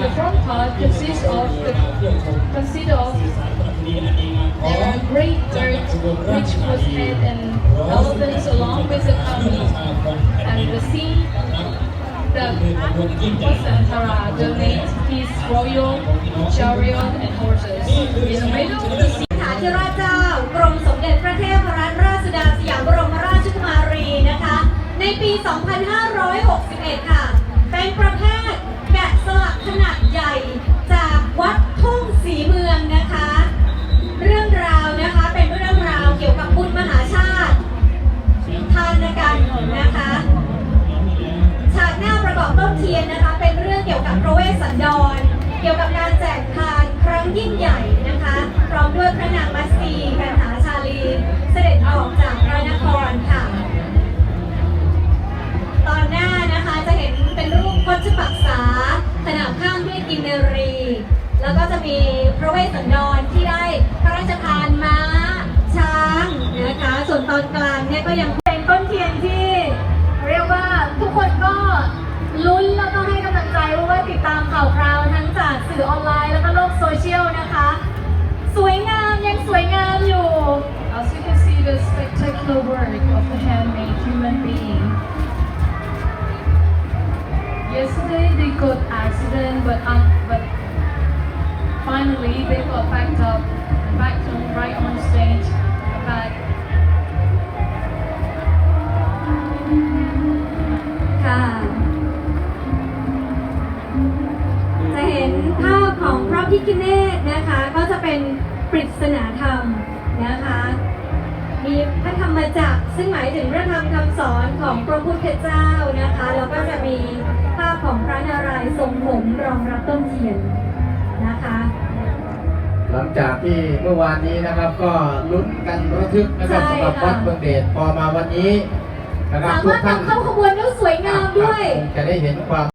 the front part consists of the consider of there are great dirt which was head and elephants along with the army and the sea the Vasantara donate his royal chariot and horses in the middle of the sea ฐานเทราเจ้ากรมสมเด็จพระเทพรัตนราชสุดาสยามบรมราชกุมารีนะคะ ในปี 2561 บุญมหาชาติทานกันนะคะฉากหน้าประกอบต้นเทียนนะคะ เป็นเรื่องเกี่ยวกับพระเวสสันดร เกี่ยวกับการแจกทานครั้งยิ่งใหญ่นะคะพร้อมด้วยพระนางมัสสีกันหาชาลี เสด็จออกจากพระนครค่ะ ตอนหน้านะคะจะเห็นเป็นรูปพจปักษาขนาบข้างด้วยกินเนรี แล้วก็จะมีพระเวสสันดรที่ได้พระราชทาน ตอนกลางเนี่ยก็ยังเป็นต้นเทียนที่ เรียกว่าทุกคนก็ลุ้นแล้วก็ให้กำลังใจเพราะว่าติดตามข่าวคราวทั้งจากสื่อออนไลน์แล้วก็โลกโซเชียลนะคะ สวยงามยังสวยงามอยู่ As you can see the spectacular work of the handmade human being. Yesterday they got accident, but um, but finally they got backed up and back on right on stage. พของพระพิคเนตนะคะก็จะเป็นปริศนาธรรมนะคะ มีพระธรรมจักรซึ่งหมายถึงพระธรรมคำสอนของพระพุทธเจ้านะคะแล้วก็จะมีภาพของพระนารายณ์ทรงผมรองรับต้นเทียนนะคะ หลังจากที่เมื่อวานนี้นะครับก็ลุ้นกันระทึกนะครับใช่สำหรับค่ะวัดเมืองเดชพอมาวันนี้นะครับสาทุมากรถท่านนำเข้าขบวนได้สวยงามด้วย คงจะได้เห็นความ